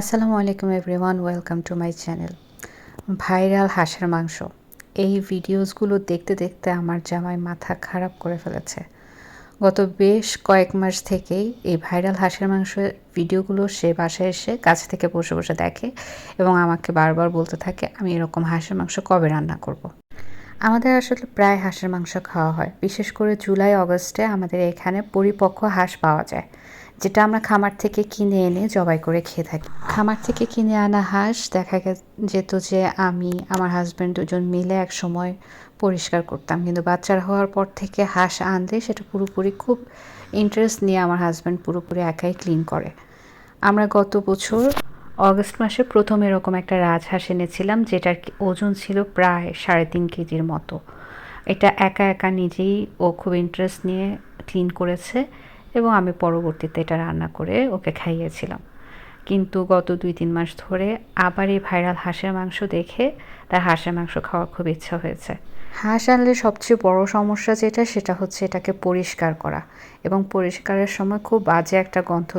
আসসালামু আলাইকুম everyone, welcome to my channel. Viral হাঁসের মাংস। এই ভিডিওসগুলো দেখতে দেখতে আমার জামাই মাথা খারাপ করে ফেলেছে। গত বেশ কয়েক মাস থেকেই এই ভাইরাল হাঁসের মাংসের ভিডিওগুলো সে বাসায় এসে কাছ থেকে বসে বসে দেখে এবং আমাকে বারবার বলতে থাকে, আমি এরকম হাঁসের মাংস কবে রান্না করব। আমাদের আসলে প্রায় হাঁসের মাংস খাওয়া হয়। বিশেষ করে জুলাই, অগস্টে আমাদের এখানে পরিপক্ক হাঁস পাওয়া যায়। যেটা আমরা খামার থেকে কিনে এনে জবাই করে খেয়ে থাকি। খামার থেকে কিনে আনা হাঁস দেখা যেত যে আমি, আমার হাজব্যান্ড দুজন মিলে এক সময় পরিষ্কার করতাম। কিন্তু বাচ্চার হওয়ার পর থেকে হাঁস আনলে সেটা পুরোপুরি খুব ইন্টারেস্ট নিয়ে আমার হাজব্যান্ড পুরোপুরি একাই ক্লিন করে। আমরা গত বছর অগস্ট মাসে প্রথম এরকম একটা রাজহাঁস এনেছিলাম যেটার ওজন ছিল প্রায় সাড়ে তিন কেজির মতো। এটা একা একা নিজেই ও খুব ইন্টারেস্ট নিয়ে ক্লিন করেছে। এবং আমি পরবর্তীতে এটা রান্না করে ওকে খাইয়েছিলাম। কিন্তু গত দুই, তিন মাস ধরে আবার এই ভাইরাল হাঁসের মাংস দেখে তার হাঁসের মাংস খাওয়ার খুব ইচ্ছা হয়েছে। হাঁস আনলে সবচেয়ে বড় সমস্যা যেটা, সেটা হচ্ছে এটাকে পরিষ্কার করা এবং পরিষ্কারের সময় খুব বাজে একটা গন্ধ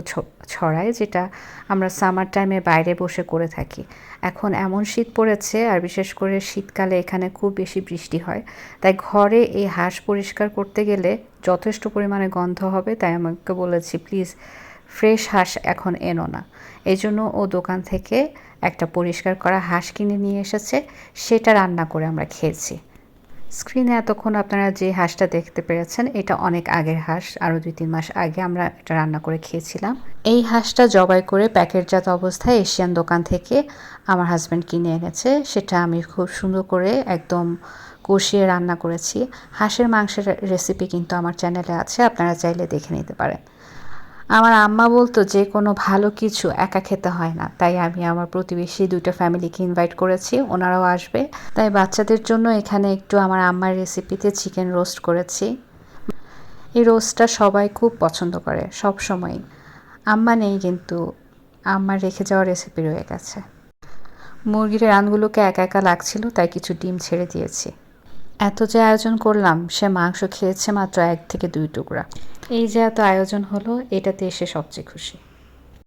ছড়ায় যেটা আমরা সামার টাইমে বাইরে বসে করে থাকি। এখন এমন শীত পড়েছে আর বিশেষ করে শীতকালে এখানে খুব বেশি বৃষ্টি হয়। তাই ঘরে এই হাঁস পরিষ্কার করতে গেলে যথেষ্ট পরিমাণে গন্ধ হবে, তাই আমাকে বলেছি, প্লিজ ফ্রেশ হাঁস এখন এনো না। এই জন্য ও দোকান থেকে একটা পরিষ্কার করা হাঁস কিনে নিয়ে এসেছে, সেটা রান্না করে আমরা খেয়েছি। স্ক্রিনে এতক্ষণ আপনারা যে হাঁসটা দেখতে পেরেছেন, এটা অনেক আগের হাঁস, আরও দুই তিন মাস আগে আমরা এটা রান্না করে খেয়েছিলাম। এই হাঁসটা জবাই করে প্যাকেটজাত অবস্থায় এশিয়ান দোকান থেকে আমার হাজব্যান্ড কিনে এনেছে। সেটা আমি খুব সুন্দর করে একদম কষিয়ে রান্না করেছি। হাঁসের মাংসের রেসিপি কিন্তু আমার চ্যানেলে আছে, আপনারা চাইলে দেখে নিতে পারেন। আমার আম্মা বলতো যে, কোনো ভালো কিছু একা খেতে হয় না। তাই আমি আমার প্রতিবেশী দুটো ফ্যামিলিকে ইনভাইট করেছি, ওনারাও আসবে। তাই বাচ্চাদের জন্য এখানে একটু আমার আম্মার রেসিপিতে চিকেন রোস্ট করেছি। এই রোস্টটা সবাই খুব পছন্দ করে, সব সময় আম্মা নেই কিন্তু, আম্মার রেখে যাওয়া রেসিপি রয়ে গেছে। মুরগির রানগুলোকে একা একা লাগছিল, তাই কিছু ডিম ছেড়ে দিয়েছি। এত যে আয়োজন করলাম, সে মাংস খেয়েছে মাত্র এক থেকে দুই টুকরা। এই যে এত আয়োজন হলো এটাতে এসে সবচেয়ে খুশি।